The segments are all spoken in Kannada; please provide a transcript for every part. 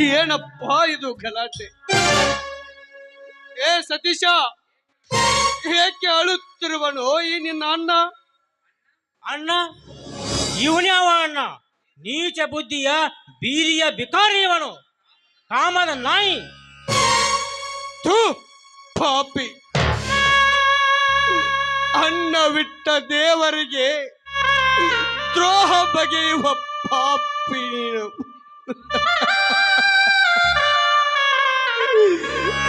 ಏನಪ್ಪ ಇದು ಗಲಾಟೆ? ಏ ಸತೀಶ ಏಕೆ ಅಳುತ್ತಿರುವನು ಈ ನಿನ್ನ ಅಣ್ಣ? ಅಣ್ಣ ಇವನ್ಯಾವ ಅಣ್ಣ? ನೀಚ ಬುದ್ಧಿಯ ಬೀರಿಯ ಬಿಕಾರಿ ಇವನು. ಕಾಮದ ನಾಯಿ. ಥು, ಪಾಪಿ. ಅನ್ನ ಬಿಟ್ಟ ದೇವರಿಗೆ ದ್ರೋಹ ಬಗೆಯುವ ಪಾಪಿ ನೀನು.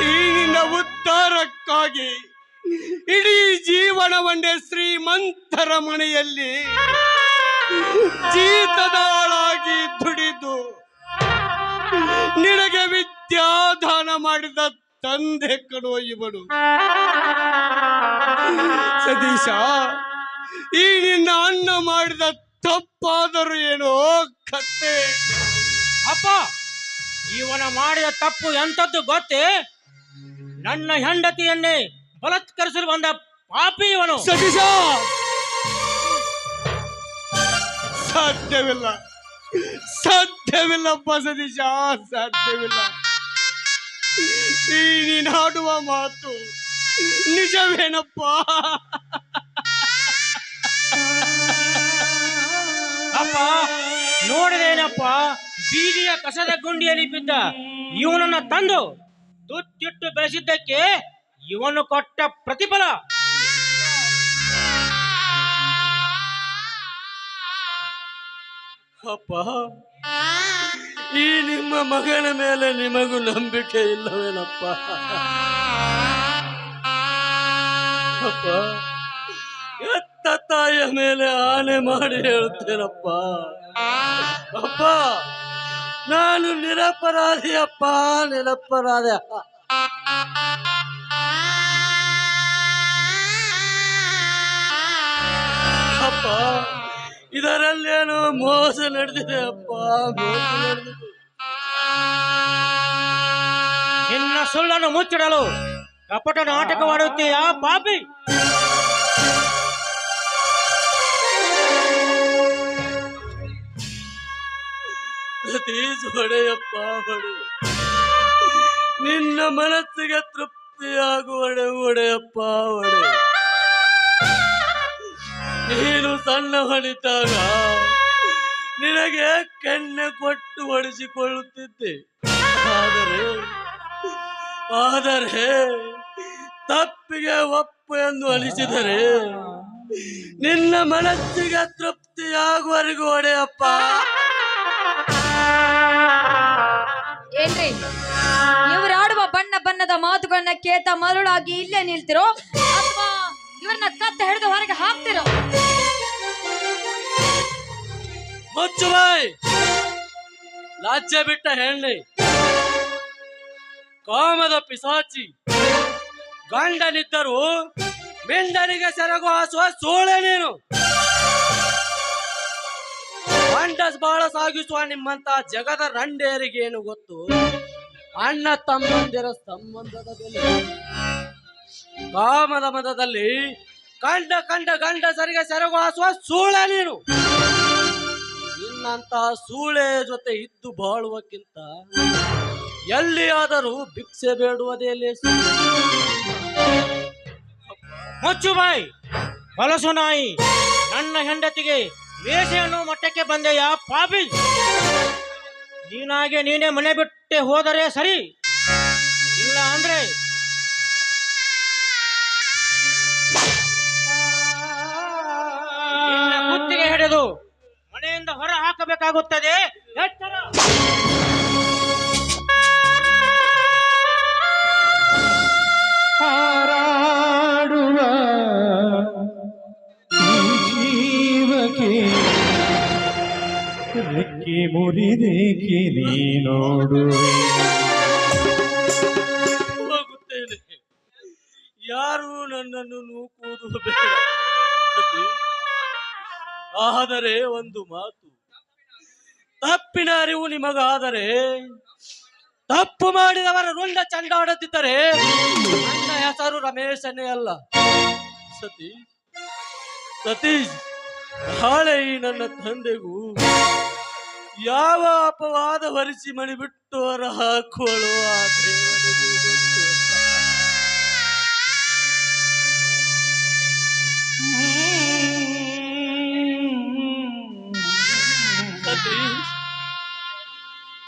ಈ ನಿನ್ನ ಉದ್ಧಾರಕ್ಕಾಗಿ ಇಡೀ ಜೀವನವನ್ನೇ ಶ್ರೀಮಂತರ ಮನೆಯಲ್ಲಿ ಜೀತದಾಳಾಗಿ ದುಡಿದು ನಿನಗೆ ವಿದ್ಯಾದಾನ ಮಾಡಿದ ತಂದೆ ಕಣೋ ಇವನು ಸತೀಶ ಈ ನಿನ್ನ ಅನ್ನ ಮಾಡಿದ ತಪ್ಪಾದರೂ ಏನೋ? ಕತ್ತೆ. ಅಪ್ಪ ಇವನ ಮಾಡಿದ ತಪ್ಪು ಎಂತದ್ದು ಗೊತ್ತೇ? ನನ್ನ ಹೆಂಡತಿಯನ್ನೇ ಬಲತ್ಕರಿಸಲು ಬಂದ ಪಾಪಿ ಇವನು. ಸತೀಶ! ಸಾಧ್ಯವಿಲ್ಲ. ಸಾಧ್ಯವಿಲ್ಲಪ್ಪ ಸತೀಶ ಸಾಧ್ಯವಿಲ್ಲ. ಈ ನೀನಾಡುವ ಆಡುವ ಮಾತು ನಿಜವೇನಪ್ಪ? ಅಪ್ಪ ನೋಡಿದೇನಪ್ಪ? ಬೀದಿಯ ಕಸದ ಗುಂಡಿಯಲ್ಲಿ ಬಿದ್ದ ಇವನನ್ನ ತಂದು ತುತ್ತಿಟ್ಟು ಬೆಳೆಸಿದ್ದಕ್ಕೆ ಇವನು ಕೊಟ್ಟ ಪ್ರತಿಫಲ. ಅಪ್ಪ ಈ ನಿಮ್ಮ ಮಗನ ಮೇಲೆ ನಿಮಗೂ ನಂಬಿಕೆ ಇಲ್ಲವೇನಪ್ಪ? ಎತ್ತ ತಾಯಿಯ ಮೇಲೆ ಆನೆ ಮಾಡಿ ಹೇಳುತ್ತೇನಪ್ಪ ಅಪ್ಪ, ನಾನು ನಿರಪರಾಧಿ ಅಪ್ಪ ನಿರಪರಾಧಿ ಅಪ್ಪ. ಇದರಲ್ಲೇನೋ ಮೋಸ ನಡೆದಿದೆ ಅಪ್ಪ ನಿನ್ನ ಸುಳ್ಳನ್ನು ಮುಚ್ಚಿಡಲು ಕಪಟ ನಾಟಕವಾಡುತ್ತೀಯಾ ಪಾಪಿ? ಸತೀಶ್ ಹೊಡೆಯಪ್ಪ ಹೊಡೆ ನಿನ್ನ ಮನಸ್ಸಿಗೆ ತೃಪ್ತಿಯಾಗುವಡೆ ಒಡೆಯಪ್ಪ ಹೊಡೆ ನೀನು ಸಣ್ಣ ಹೊಡಿತಾಗ ನಿನಗೆ ಕೆನ್ನೆ ಕೊಟ್ಟು ಹೊಡಿಸಿಕೊಳ್ಳುತ್ತಿದ್ದೆ ಆದರೆ ಆದರೆ ತಪ್ಪಿಗೆ ಒಪ್ಪು ಎಂದು ಅನಿಸಿದರೆ ನಿನ್ನ ಮನಸ್ಸಿಗೆ ತೃಪ್ತಿಯಾಗುವವರೆಗೂ ಒಡೆಯಪ್ಪ. ಏನ್ರಿ? ಇವ್ರು ಆಡುವ ಬಣ್ಣ ಬಣ್ಣದ ಮಾತುಗಳನ್ನ ಕೇತ ಮರುಳಾಗಿ ಇಲ್ಲೇ ನಿಲ್ತಿರೋ ಅಥವಾ ಇವ್ರನ್ನ ಕತ್ತ ಹಿಡಿದು ಹೊರಗೆ ಹಾಕ್ತಿರೋ? ಮುಚ್ಚು ಬಾಯ್. ಲಾಜ್ಯ ಬಿಟ್ಟ ಹೆಣ್ಣೆ. ಕಾಮದ ಪಿಸಾಚಿ. ಗಂಡನಿದ್ದರು ಮಿಂಡನಿಗೆ ಸೆರಗು ಹಾಸುವ ಸೋಳೆ ನೀನು. ಗಂಡಸ್ ಬಾಳ ಸಾಗಿಸುವ ನಿಮ್ಮಂತ ಜಗದ ರಂಡೇರಿಗೇನು ಗೊತ್ತು? ಅಣ್ಣ ತಮ್ಮಂದಿರ ಸಂಬಂಧದ ಬೆಲೆ. ಕಾಮದ ಮದದಲ್ಲಿ ಕಂಡ ಕಂಡ ಗಂಡ ಸರಿಗೆ ಸೆರಗು ಹಾಸುವ ಸೂಳೆ ನೀನು. ಇನ್ನಂತಹ ಸೂಳೆ ಜೊತೆ ಇದ್ದು ಬಾಳುವಕ್ಕಿಂತ ಎಲ್ಲಿಯಾದರೂ ಭಿಕ್ಷೆ ಬೇಡುವುದೇ ಮುಚ್ಚು ಬಾಯಿ ಹೊಲಸು ನಾಯಿ, ನನ್ನ ಹೆಂಡತಿಗೆ ವೇಷೆಯನ್ನು ಮಟ್ಟಕ್ಕೆ ಬಂದೆಯ ಪಾಪಿ? ನೀನಾಗೆ ನೀನೇ ಮನೆ ಬಿಟ್ಟೆ ಹೋದರೆ ಸರಿ? ಇಲ್ಲ ಅಂದ್ರೆ? ಕುತ್ತಿಗೆ ಹಿಡಿದು ಮನೆಯಿಂದ ಹೊರ ಹಾಕಬೇಕಾಗುತ್ತದೆ. ಎಚ್ಚರ. ಮುರಿದೇಕೆ ನೋಡು ಹೋಗುತ್ತೇನೆ. ಯಾರು ನನ್ನನ್ನು ನೂಕುವುದು ಆದರೆ ಒಂದು ಮಾತು. ತಪ್ಪಿನ ಅರಿವು ನಿಮಗಾದರೆ, ತಪ್ಪು ಮಾಡಿದವರ ರುಂಡ ಚಂಡಾಡುತ್ತಿದ್ದರೆ, ನನ್ನ ಹೆಸರು ರಮೇಶನೇ ಅಲ್ಲ. ಸತಿ ಸತೀಶ್ ಹಾಳೆ ನನ್ನ ತಂದೆಗೂ ಯಾವ ಅಪವಾದ ಹೊರಿಸಿ ಮಣಿ ಬಿಟ್ಟು ಹೊರ. ಸತೀಶ್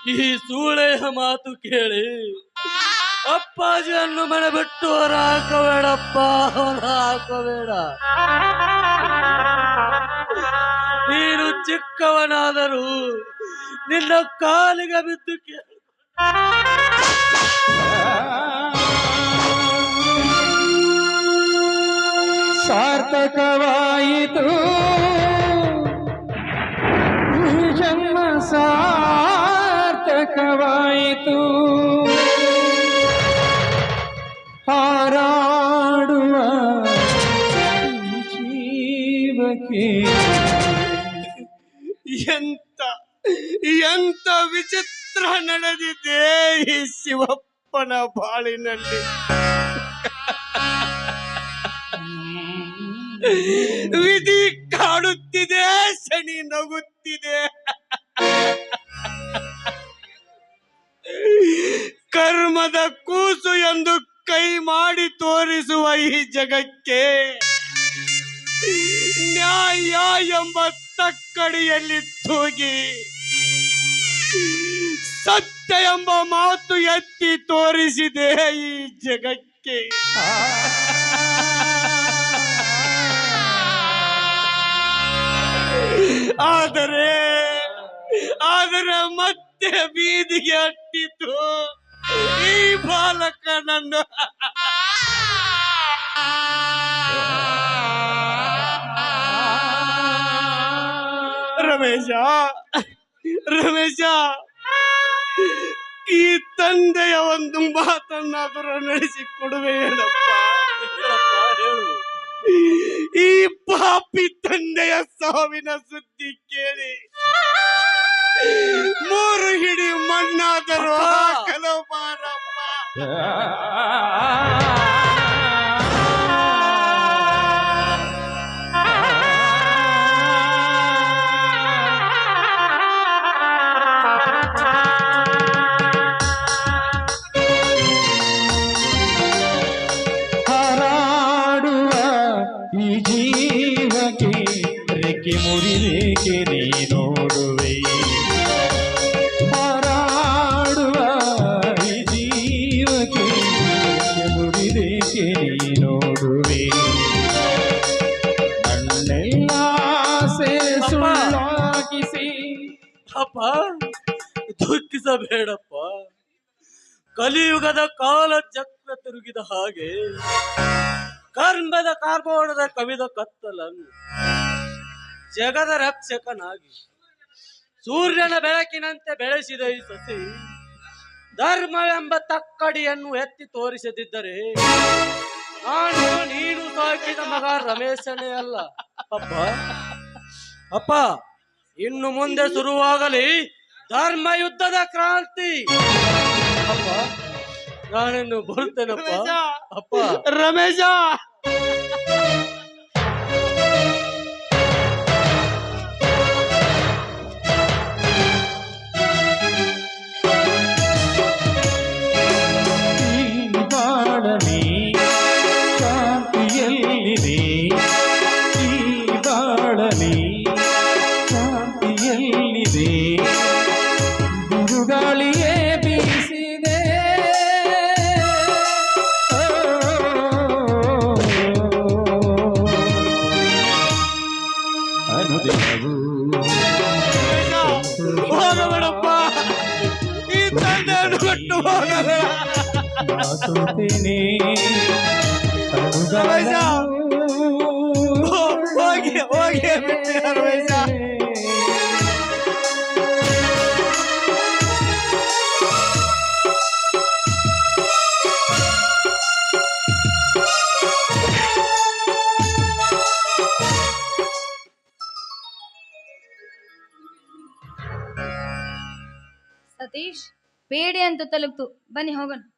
ಈ ಸೂಳೆಯ ಮಾತು ಕೇಳಿ, ಅಪ್ಪಾಜಿಯನ್ನು ಮನೆ ಬಿಟ್ಟು ಹೊರ ಹಾಕಬೇಡಪ್ಪ ಹೊರ ಹಾಕಬೇಡ ನೀನು ಚಿಕ್ಕವನಾದರೂ ನಿನ್ನ ಕಾಲಿಗೆ ಬಿದ್ದು ಕೇಳು ಸಾರ್ಥಕವಾಯಿತು ಈ ಜನ್ಮ ಸಾರ್ಥಕವಾಯಿತು ಹಾರಾಡುವ ಈ ಜೀವಕ್ಕೆ ಎಂತ ಎಂತ ವಿಚಿತ್ರ ನಡೆದಿದೆ ಈ ಶಿವಪ್ಪನ ಬಾಳಿನಲ್ಲಿ. ವಿಧಿ ಕಾಡುತ್ತಿದೆ, ಶನಿ ನಗುತ್ತಿದೆ. ಕರ್ಮದ ಕೂಸು ಎಂದು ಕೈ ಮಾಡಿ ತೋರಿಸುವ ಈ ಜಗಕ್ಕೆ ನ್ಯಾಯ ಎಂಬ ತಕ್ಕಡಿಯಲ್ಲಿ ತೂಗಿ ಸತ್ಯ ಎಂಬ ಮಾತು ಎತ್ತಿ ತೋರಿಸಿದೆ ಈ ಜಗಕ್ಕೆ. ಆದರೆ ಆದರೆ ಮತ್ತೆ ಬೀದಿಗೆ ಅಟ್ಟಿತು. ಈ ಬಾಲಕನನ್ನು ರಮೇಶ ರಮೇಶ, ಈ ತಂದೆಯ ಒಂದು ಮಾತನ್ನಾದರೂ ನಡೆಸಿ ಕೊಡುವೆ ಹೇಳಪ್ಪ. ಈ ಪಾಪಿ ತಂದೆಯ ಸಾವಿನ ಸುದ್ದಿ ಕೇಳಿ. ಮೂರು ಹಿಡಿ ಮಣ್ಣಾದರೂ ಹಾಕಲು ನೀ ನೋಡುವೆ? ಹಾರಾಡುವ ಈ ಜೀವಕ್ಕೆ ಮುರಿದೇಕೆ ನೀ ನೋಡುವೆ? ನನ್ನೆಲ್ಲ ಆಸೆ ಸುಳ್ಳಾಗಿಸಿ. ಅಪ್ಪ! ದುಃಖಿಸಬೇಡಪ್ಪ. ಕಲಿಯುಗದ ಕಾಲ ಚಕ್ರ ತಿರುಗಿದ ಹಾಗೆ ಕರ್ಮದ ಕಾರ್ಬೋಣದ ಕವಿದ ಕತ್ತಲನ್ನು ಜಗದ ರಕ್ಷಕನಾಗಿ ಸೂರ್ಯನ ಬೆಳಕಿನಂತೆ ಬೆಳೆಸಿದ ಈ ಸಸಿ ಧರ್ಮವೆಂಬ ತಕ್ಕಡಿಯನ್ನು ಎತ್ತಿ ತೋರಿಸದಿದ್ದರೆ ನಾನು ನೀನು ಸಾಕಿದ ಮಗ ರಮೇಶನೇ ಅಲ್ಲ. ಅಪ್ಪ ಅಪ್ಪ ಇನ್ನು ಮುಂದೆ ಶುರುವಾಗಲಿ ಧರ್ಮ ಯುದ್ಧದ ಕ್ರಾಂತಿ. ಅಪ್ಪ ನಾನಿನ್ನು ಬರುತ್ತೇನಪ್ಪ. ಅಪ್ಪ. ರಮೇಶ. ತಂದೆಯನ್ನು ಬಿಟ್ಟು ಬೇಡಿ ಅಂತ ತಲುಪ್ತು. ಬನ್ನಿ ಹೋಗೋಣ.